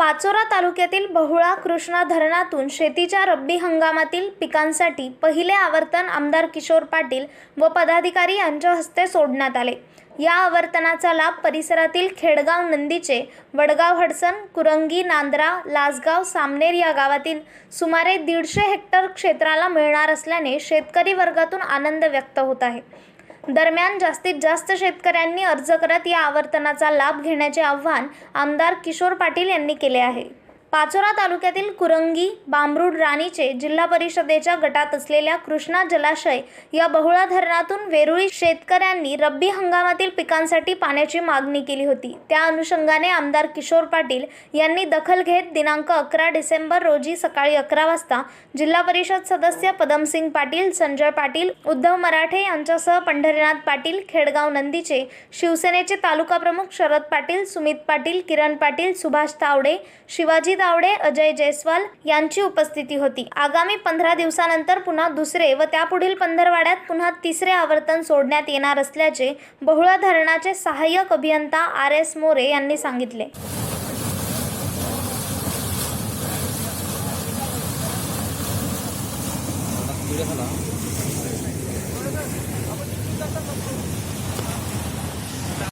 पाचोरा तालुक्यातील बहुळा कृष्णा धरणातून शेतीच्या रब्बी हंगामातील पिकांसाठी पहिले आवर्तन आमदार किशोर पाटील व पदाधिकारी यांच्या हस्ते सोडण्यात आले. या आवर्तनाचा लाभ परिसरातील खेडगाव नंदीचे वडगाव हडसन कुरंगी नांद्रा लासगाव सामनेर या गावातील सुमारे दीडशे हेक्टर क्षेत्राला मिळणार असल्याने शेतकरी वर्गातून आनंद व्यक्त होत आहे. दरम्यान जास्तीत जास्त शेतकऱ्यांनी अर्ज करत या आवर्तनाचा लाभ घेण्याचे आवाहन आमदार किशोर पाटील यांनी केले आहे. पाचोरा तालुक्यातील कुरंगी बांबरूड राणीचे जिल्हा परिषदेच्या गटात असलेल्या कृष्णा जलाशय या बहुळा धरणातून वेरुळी शेतकऱ्यांनी रब्बी हंगामातील पिकांसाठी पाण्याची मागणी केली होती. त्या अनुषंगाने आमदार किशोर पाटील यांनी दखल घेत दिनांक अकरा डिसेंबर रोजी सकाळी अकरा वाजता जिल्हा परिषद सदस्य पदमसिंग पाटील संजय पाटील उद्धव मराठे यांच्यासह पंढरीनाथ पाटील खेडगाव नंदीचे शिवसेनेचे तालुका प्रमुख शरद पाटील सुमित पाटील किरण पाटील सुभाष तावडे शिवाजी तावडे अजय जयस्वाल यांची उपस्थिती होती. आगामी पंधरा दिवसानंतर पुन्हा दुसरे व त्यापुढील पंधरवाड्यात पुन्हा तिसरे आवर्तन सोडण्यात येणार असल्याचे बहुळा धरणाचे सहाय्यक अभियंता आर एस मोरे यांनी सांगितले.